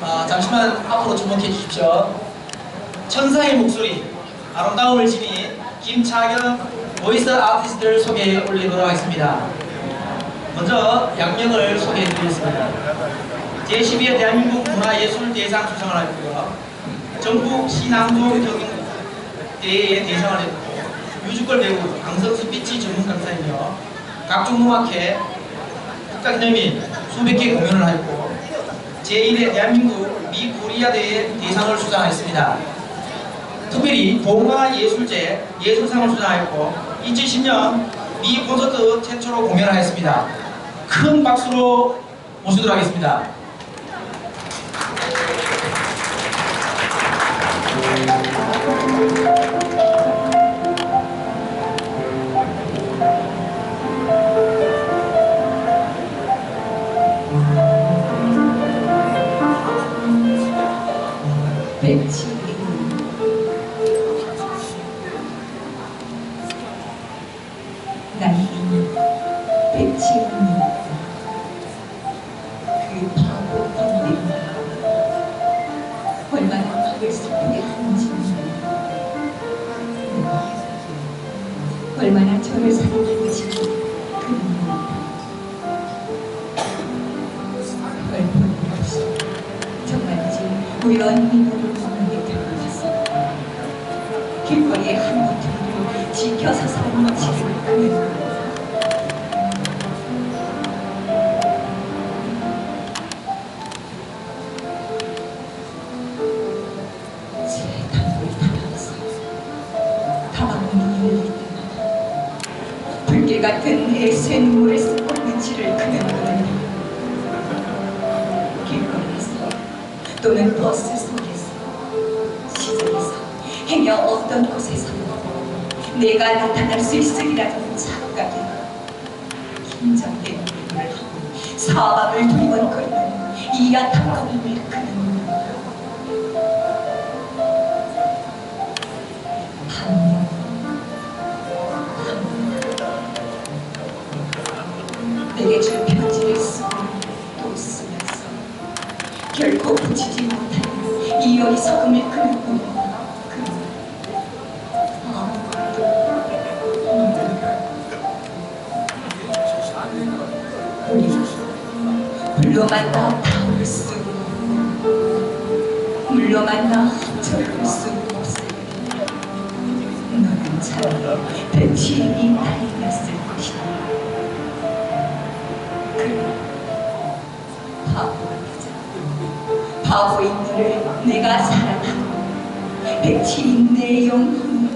아, 잠시만 앞으로 주목해 주십시오. 천사의 목소리, 아름다움을 지닌 김차경 보이스 아티스트를 소개해 올리도록 하겠습니다. 먼저 양력을 소개해 드리겠습니다. 제12회 대한민국 문화예술대상 수상을 했고요. 전국 신앙조 경연대회에 대상을 했고 뮤지컬 배우 강성수 피치 전문 강사이며 각종 음악회 국가기념일 수백 개 공연을 하였고 제1회 대한민국 미 코리아 대회 대상을 수상했습니다. 특별히 봉화예술제 예술상을 수상하였고 2010년 미 콘서트 최초로 공연을 하였습니다. 큰 박수로 모시도록 하겠습니다. 불길 같은 쏟고 있는 지를 그는 거든요. 길거리에서 또는 버스 속에서 시장에서 행여 어떤 곳에서 내가 나타날 수 있으리라는 착각에 긴장된 눈물을 하고 사방을 두리번거리는 이 안타까움을 결코 붙이지 못하는 이 어리석음을 보면 그는 아무것도 없는 물로 만나 닿을 수 물로 만나 적을 수 없을 너는 참 백치이 나이였을 것이다. 그 너를 내가 사랑하고 백치인 내 마지막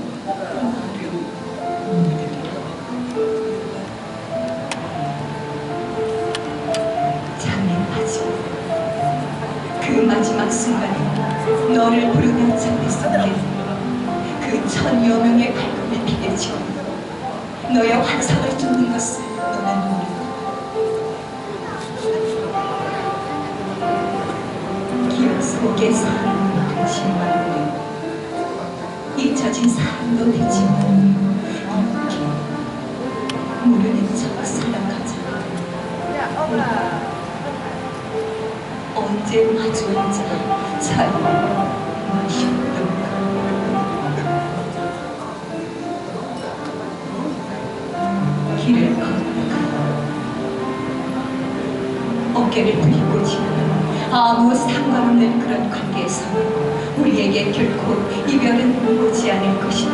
그 마지막 순간에 너를 부르는 장례 속에 그 천여 명의 발걸음을 피해치고 너의 환상을 쫓는 것을 잊혀진 사랑도 되지만 이렇게 모르는 척 살아가자 언제 마주 앉아 차를 마셨던가. 길을 걷다가. 어깨를 부리고 지나는 아무 상관없는 그런 관계에서 우리에게 결코 이별은 오지 않을 것이다.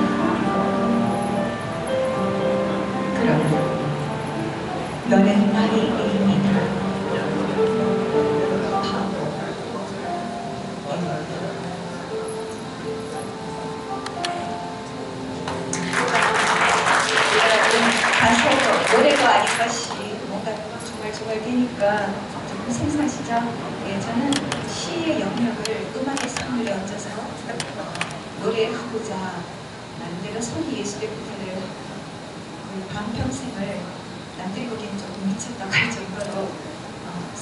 그러나 너는 나의 애인이다. 가사도 노래도 아닌 것이 뭔가 정말 정말 되니까 생소하시죠? 예, 저는 시의 영역을 음악의 선율에 얹어서 노래하고자 나름대로 소리 예술의 부분을 반평생을 남들이 보기엔 조금 미쳤다고 할 정도로 어,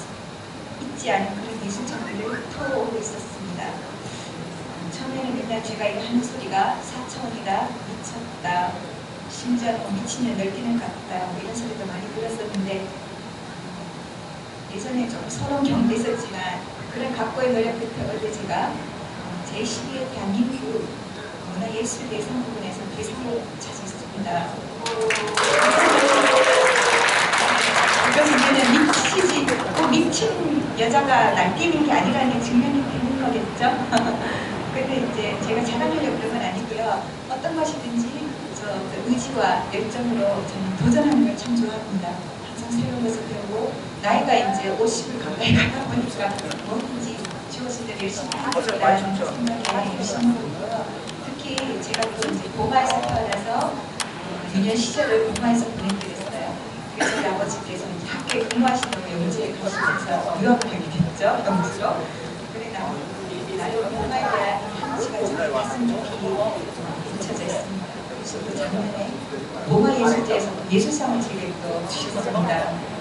잊지 않은 그런 예술 장르를 터오고 있었습니다. 음, 처음에는 맨날 제가 이거 하는 소리가 사차원이다, 미쳤다, 심지어 뭐 미친년 널뛰는 같다 뭐 이런 소리도 많이 들었었는데 예전에 좀 서러운 경험도 있었지만 그런 각고의 노력 끝에 어제 제가 제12회 대한민국 문화예술대상 부분에서 대상을 차지했습니다. 이것은 저는 미치지, 꼭 미친 여자가 날뛰는 게 아니라는 게 증명이 되는 거겠죠? 근데 이제 제가 자랑하려고 그런 건 아니고요. 어떤 것이든지 저그 의지와 열정으로 저는 도전하는 걸 참 좋아합니다. 항상 새로운 것을 배우고 나이가 이제 50을 가까이 가다 보니까 뭐든지 대로 열심히 하겠다는 생각에 열심히 하고 있고요. 특히 제가 또 이제 봉화에서 태어나서 유년 시절을 봉화에서 보내드렸어요. 그래서 저희 아버지께서 이제 학교에 근무하시려고 영주에 가시면서 유학을 가게 됐죠. 영주로. 그래 나 나를 봉화에 대한 한치가 저의 가슴 깊이 묻혀져 있습니다. 그래서 그 작년에 봉화예술제에서 예술상을 제게 또 주셨습니다.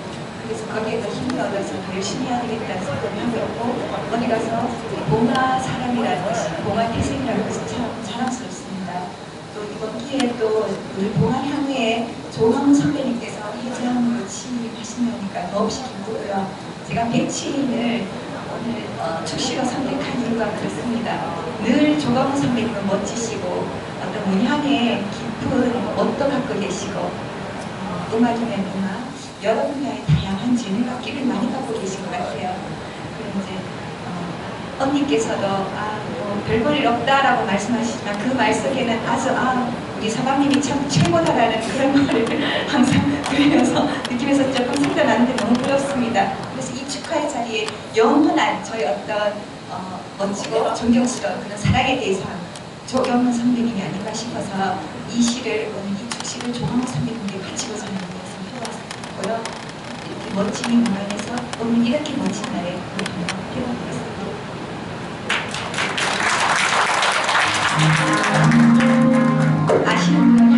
그래서 거기에 더 힘을 얻어서 더 열심히 해야 되겠다는 생각을 하고 어디 가서 봉화 사람이라는 것이 봉화 태생이라는 것이 참 자랑스럽습니다. 또 이번 기회에 또 우리 봉화 향후에 조광 선배님께서 회장으로 취임하신다니까 더없이 기쁘고요. 제가 백치인을 오늘 어, 축시로 선택한 이유가 그렇습니다. 늘 조광 선배님은 멋지시고 어떤 문향의 깊은 멋도 갖고 계시고 어, 음악이면 음악 여러 분야의 다양한 재능과 끼를 많이 갖고 계신 것 같아요. 그리고 이제 어, 언니께서도 아, 뭐 별볼일 없다라고 말씀하시지만 그 말 속에는 아주 아 우리 사방님이 참 최고다라는 그런 말을 항상 들으면서 느끼면서 조금 생각나는데 너무 부럽습니다. 그래서 이 축하의 자리에 영원한 저희 어떤 어, 멋지고 존경스러운 그런 사랑의 대상 조경훈 선배님이 아닌가 싶어서 이 시를 오늘 이 축시를 조경훈 선배님께 바치고 저 해왔고요. 이렇게 멋진 공간에서 오늘 이렇게 멋진 날에 해보겠습니다. 아시는 분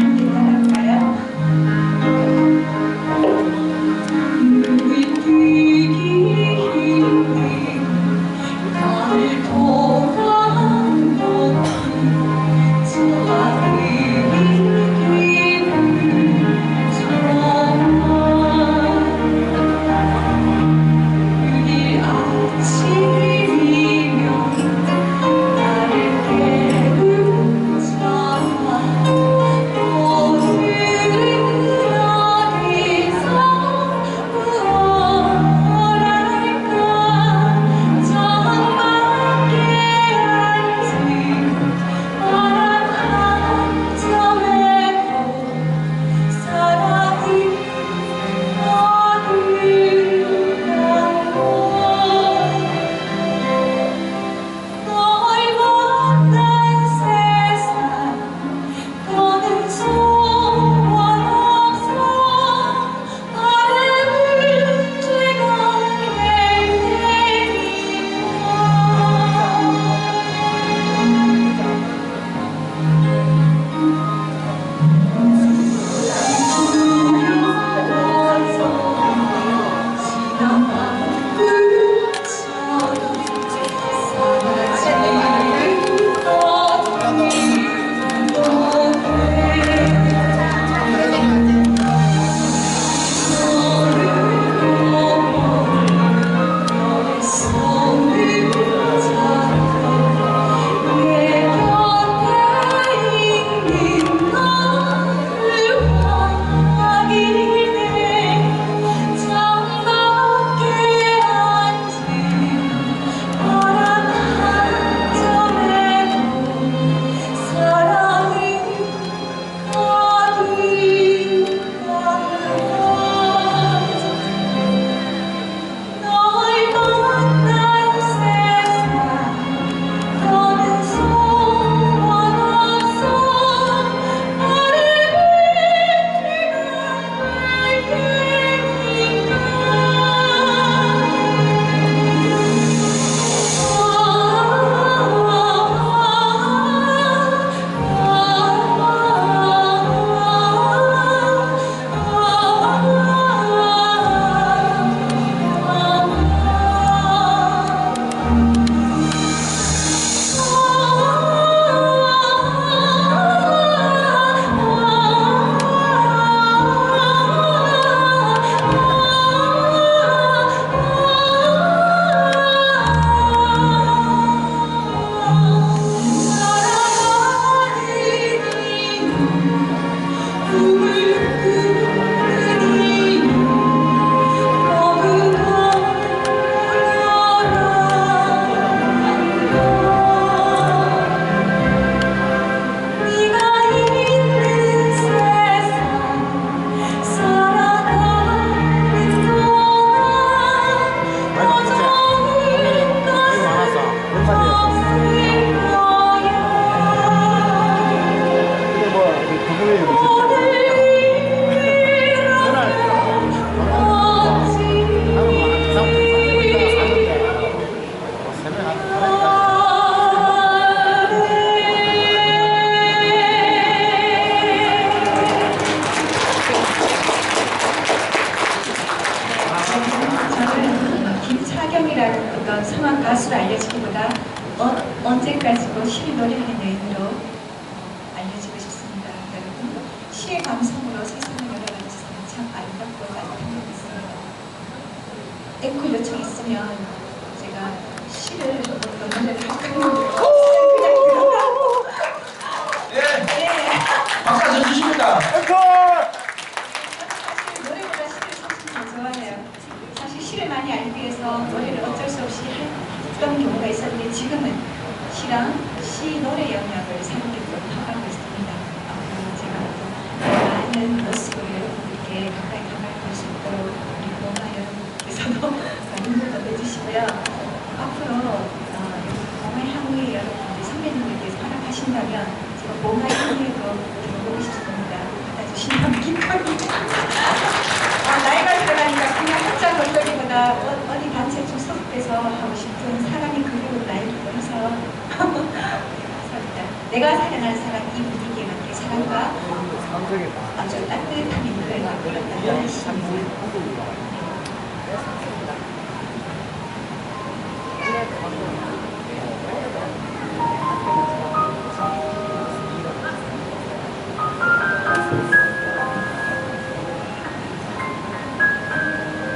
어떤 성악 가수로 알려지기보다 어, 언제까지고 시를 노래하는 여인으로 알려지고 싶습니다. 여러분 시의 감성으로 세상을 열어가는 세상은 참 아름답고 따뜻한 것 같습니다. 앵콜 요청 있으면 제가 시를 노래를 할까요? 예, 네. 사실 노래보다 시를 좋아해요. 사실 시를 많이 알기 위해서 노래를 어쩔 했던 경우가 있었는데 지금은 시랑 시 노래 영역을 새롭게 하고 있습니다. 앞으로 제가 많은 모습을 여러분들께 가까이 다가갈 수 있도록 우리 모마 여러분께서도 많은 더 내주시고요. 앞으로 어, 모마 향후에 여러분들 선배님들께서 허락하신다면 제가 모마 향후에도 들어보고 싶습니다. 받아주신다면 기뻐입니다. 어, 나이가 들어가니까 그냥 혼자 걸거리보다 어, 어디 단체 좀 소속돼서 하고 싶은 사람이 그리운 나이기도 해서 감사합니다. 내가 사랑하는 사람 이 분위기에 맞게 사랑과 아주 따뜻한 인물을 만들었다는 것입니다.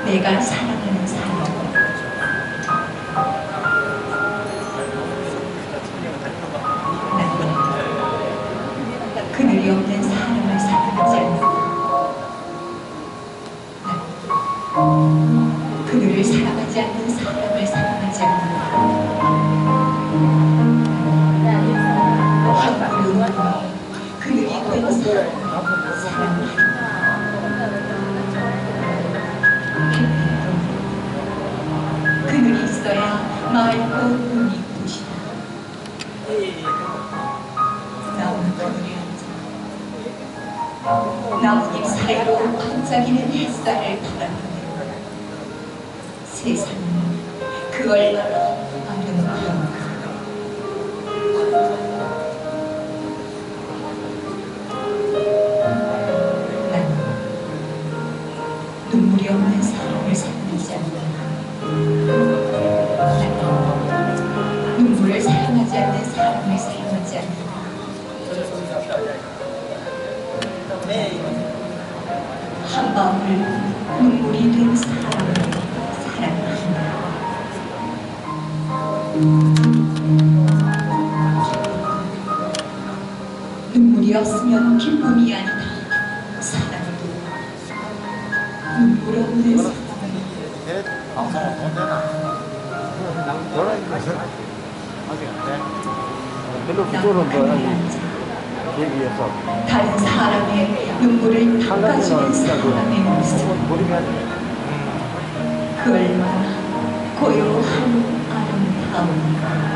내가 사랑 된 없으면 기쁨이 아니다. 사랑도 눈물 없는 얘기해서 다른 사람의 눈물을 닦아주는 사람의 모습. 그 얼마나 고요한 아름다운가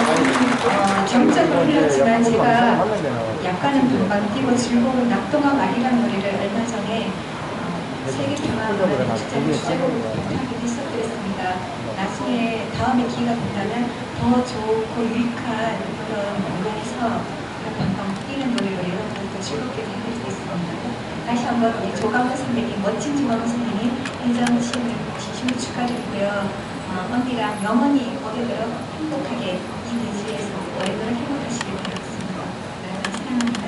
어, 흘렀지만 제가 약간은 금방 뛰고 즐거운 낙동강 아리랑 노래를 얼마 전에 어, 세계평화원의 주제로 주제곡으로 부탁을 했었습니다. 나중에 다음에 기회가 된다면 더 좋고 유익한 그런 공간에서 방방 뛰는 노래로 여러분들도 즐겁게 해드리겠습니다. 다시 한번 조강호 선배님, 멋진 조강호 선배님 시험을 진심으로 축하드리고요. 어, 언니랑 영원히 오래도록 행복하게 이 대지에서 오래도록 행복하시길 바라겠습니다. 여러분 사랑합니다.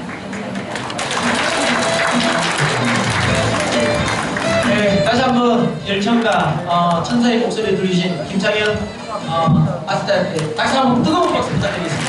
네, 다시 한번 열정과 어, 천사의 목소리를 들으신 김창현 어, 아스타한테 다시 한번 뜨거운 박수 부탁드리겠습니다.